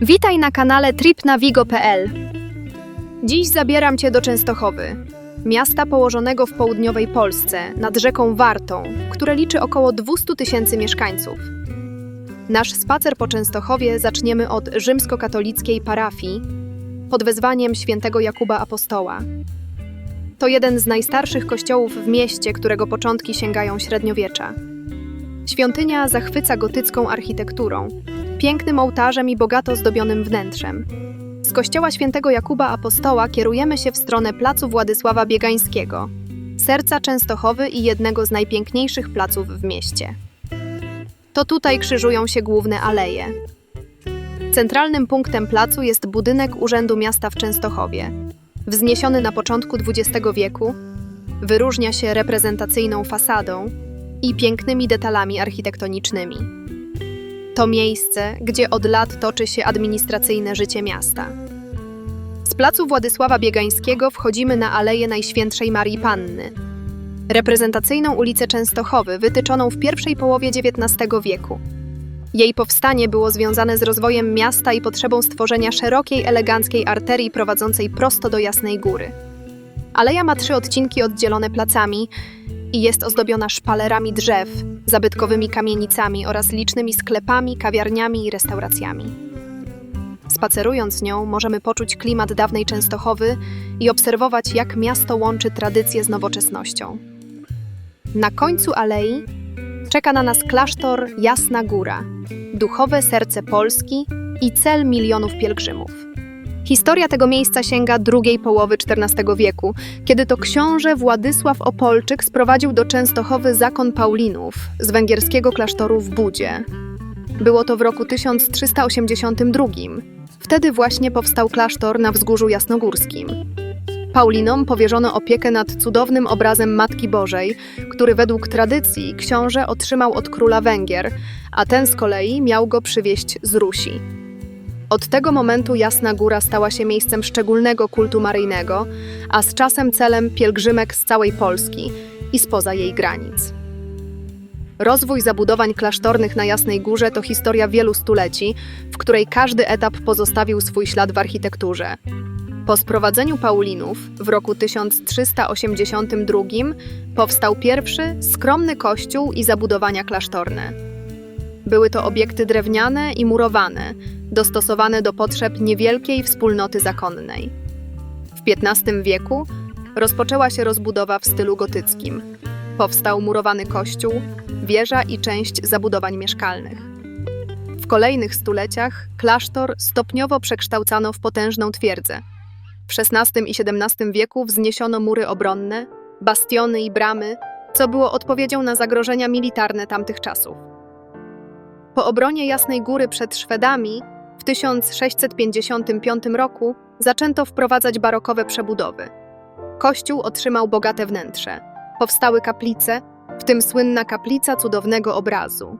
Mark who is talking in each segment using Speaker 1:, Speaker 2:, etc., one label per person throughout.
Speaker 1: Witaj na kanale tripnavigo.pl. Dziś zabieram Cię do Częstochowy, miasta położonego w południowej Polsce nad rzeką Wartą, które liczy około 200 tysięcy mieszkańców. Nasz spacer po Częstochowie zaczniemy od rzymskokatolickiej parafii pod wezwaniem świętego Jakuba Apostoła. To jeden z najstarszych kościołów w mieście, którego początki sięgają średniowiecza. Świątynia zachwyca gotycką architekturą, pięknym ołtarzem i bogato zdobionym wnętrzem. Z kościoła świętego Jakuba Apostoła kierujemy się w stronę placu Władysława Biegańskiego, serca Częstochowy i jednego z najpiękniejszych placów w mieście. To tutaj krzyżują się główne aleje. Centralnym punktem placu jest budynek Urzędu Miasta w Częstochowie. Wzniesiony na początku XX wieku, wyróżnia się reprezentacyjną fasadą i pięknymi detalami architektonicznymi. To miejsce, gdzie od lat toczy się administracyjne życie miasta. Z placu Władysława Biegańskiego wchodzimy na Aleję Najświętszej Marii Panny, reprezentacyjną ulicę Częstochowy, wytyczoną w pierwszej połowie XIX wieku. Jej powstanie było związane z rozwojem miasta i potrzebą stworzenia szerokiej, eleganckiej arterii prowadzącej prosto do Jasnej Góry. Aleja ma trzy odcinki oddzielone placami i jest ozdobiona szpalerami drzew, zabytkowymi kamienicami oraz licznymi sklepami, kawiarniami i restauracjami. Spacerując nią, możemy poczuć klimat dawnej Częstochowy i obserwować, jak miasto łączy tradycję z nowoczesnością. Na końcu alei czeka na nas klasztor Jasna Góra, duchowe serce Polski i cel milionów pielgrzymów. Historia tego miejsca sięga drugiej połowy XIV wieku, kiedy to książę Władysław Opolczyk sprowadził do Częstochowy zakon Paulinów z węgierskiego klasztoru w Budzie. Było to w roku 1382. Wtedy właśnie powstał klasztor na wzgórzu jasnogórskim. Paulinom powierzono opiekę nad cudownym obrazem Matki Bożej, który według tradycji książę otrzymał od króla Węgier, a ten z kolei miał go przywieźć z Rusi. Od tego momentu Jasna Góra stała się miejscem szczególnego kultu maryjnego, a z czasem celem pielgrzymek z całej Polski i spoza jej granic. Rozwój zabudowań klasztornych na Jasnej Górze to historia wielu stuleci, w której każdy etap pozostawił swój ślad w architekturze. Po sprowadzeniu Paulinów w roku 1382 powstał pierwszy, skromny kościół i zabudowania klasztorne. Były to obiekty drewniane i murowane, dostosowane do potrzeb niewielkiej wspólnoty zakonnej. W XV wieku rozpoczęła się rozbudowa w stylu gotyckim. Powstał murowany kościół, wieża i część zabudowań mieszkalnych. W kolejnych stuleciach klasztor stopniowo przekształcano w potężną twierdzę. W XVI i XVII wieku wzniesiono mury obronne, bastiony i bramy, co było odpowiedzią na zagrożenia militarne tamtych czasów. Po obronie Jasnej Góry przed Szwedami w 1655 roku zaczęto wprowadzać barokowe przebudowy. Kościół otrzymał bogate wnętrze. Powstały kaplice, w tym słynna kaplica cudownego obrazu.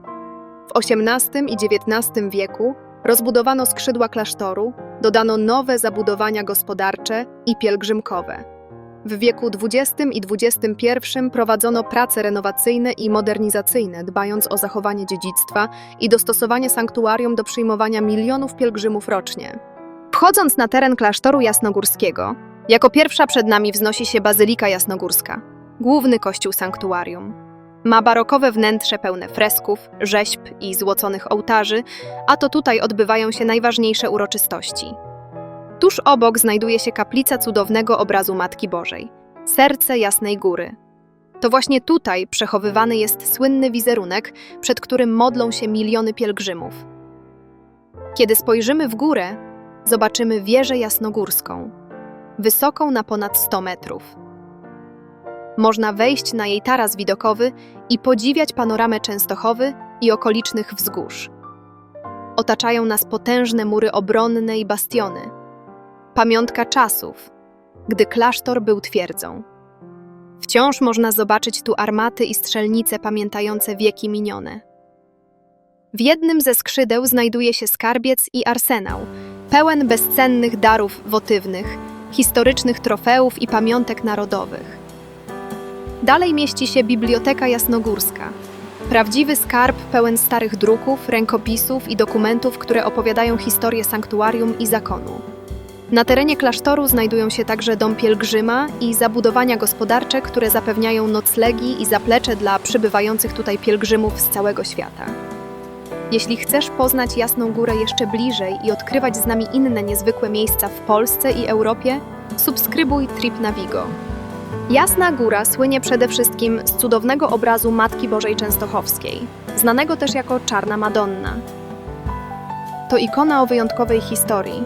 Speaker 1: W XVIII i XIX wieku rozbudowano skrzydła klasztoru, dodano nowe zabudowania gospodarcze i pielgrzymkowe. W wieku XX i XXI prowadzono prace renowacyjne i modernizacyjne, dbając o zachowanie dziedzictwa i dostosowanie sanktuarium do przyjmowania milionów pielgrzymów rocznie. Wchodząc na teren klasztoru jasnogórskiego, jako pierwsza przed nami wznosi się Bazylika Jasnogórska, główny kościół sanktuarium. Ma barokowe wnętrze pełne fresków, rzeźb i złoconych ołtarzy, a to tutaj odbywają się najważniejsze uroczystości. Tuż obok znajduje się kaplica cudownego obrazu Matki Bożej, serce Jasnej Góry. To właśnie tutaj przechowywany jest słynny wizerunek, przed którym modlą się miliony pielgrzymów. Kiedy spojrzymy w górę, zobaczymy wieżę jasnogórską, wysoką na ponad 100 metrów. Można wejść na jej taras widokowy i podziwiać panoramę Częstochowy i okolicznych wzgórz. Otaczają nas potężne mury obronne i bastiony – pamiątka czasów, gdy klasztor był twierdzą. Wciąż można zobaczyć tu armaty i strzelnice pamiętające wieki minione. W jednym ze skrzydeł znajduje się skarbiec i arsenał, pełen bezcennych darów wotywnych, historycznych trofeów i pamiątek narodowych. Dalej mieści się Biblioteka Jasnogórska, Prawdziwy skarb pełen starych druków, rękopisów i dokumentów, które opowiadają historię sanktuarium i zakonu. Na terenie klasztoru znajdują się także dom pielgrzyma i zabudowania gospodarcze, które zapewniają noclegi i zaplecze dla przybywających tutaj pielgrzymów z całego świata. Jeśli chcesz poznać Jasną Górę jeszcze bliżej i odkrywać z nami inne niezwykłe miejsca w Polsce i Europie, subskrybuj Trip Navigo. Jasna Góra słynie przede wszystkim z cudownego obrazu Matki Bożej Częstochowskiej, znanego też jako Czarna Madonna. To ikona o wyjątkowej historii.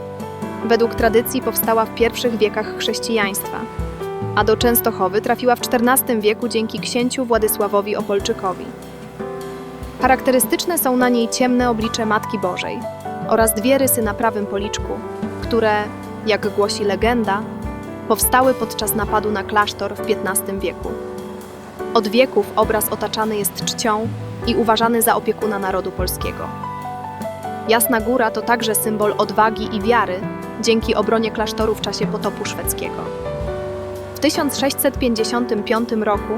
Speaker 1: Według tradycji powstała w pierwszych wiekach chrześcijaństwa, a do Częstochowy trafiła w XIV wieku dzięki księciu Władysławowi Opolczykowi. Charakterystyczne są na niej ciemne oblicze Matki Bożej oraz dwie rysy na prawym policzku, które, jak głosi legenda, powstały podczas napadu na klasztor w XV wieku. Od wieków obraz otaczany jest czcią i uważany za opiekuna narodu polskiego. Jasna Góra to także symbol odwagi i wiary dzięki obronie klasztoru w czasie potopu szwedzkiego. W 1655 roku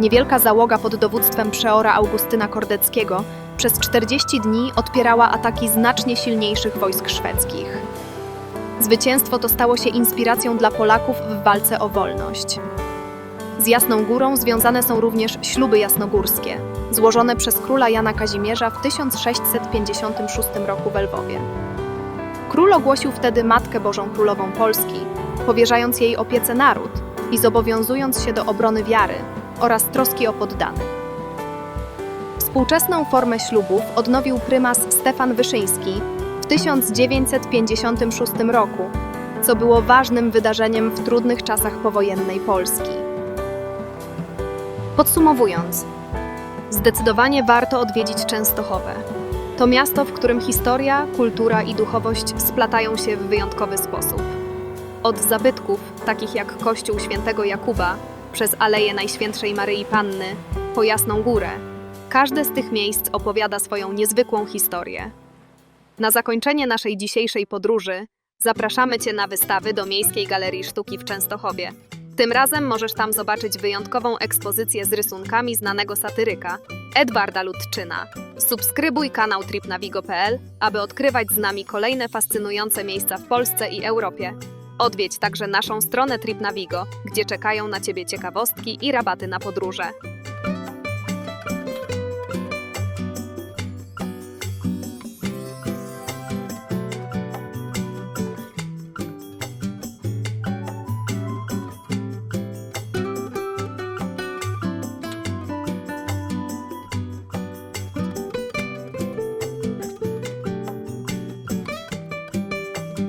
Speaker 1: niewielka załoga pod dowództwem przeora Augustyna Kordeckiego przez 40 dni odpierała ataki znacznie silniejszych wojsk szwedzkich. Zwycięstwo to stało się inspiracją dla Polaków w walce o wolność. Z Jasną Górą związane są również śluby jasnogórskie, złożone przez króla Jana Kazimierza w 1656 roku w Lwowie. Król ogłosił wtedy Matkę Bożą Królową Polski, powierzając jej opiece naród i zobowiązując się do obrony wiary oraz troski o poddanych. Współczesną formę ślubów odnowił prymas Stefan Wyszyński w 1956 roku, co było ważnym wydarzeniem w trudnych czasach powojennej Polski. Podsumowując, zdecydowanie warto odwiedzić Częstochowę. To miasto, w którym historia, kultura i duchowość splatają się w wyjątkowy sposób. Od zabytków, takich jak Kościół Świętego Jakuba, przez Aleję Najświętszej Maryi Panny, po Jasną Górę, każde z tych miejsc opowiada swoją niezwykłą historię. Na zakończenie naszej dzisiejszej podróży zapraszamy Cię na wystawy do Miejskiej Galerii Sztuki w Częstochowie. Tym razem możesz tam zobaczyć wyjątkową ekspozycję z rysunkami znanego satyryka Edwarda Ludczyna. Subskrybuj kanał tripnavigo.pl, aby odkrywać z nami kolejne fascynujące miejsca w Polsce i Europie. Odwiedź także naszą stronę Trip Navigo, gdzie czekają na Ciebie ciekawostki i rabaty na podróże.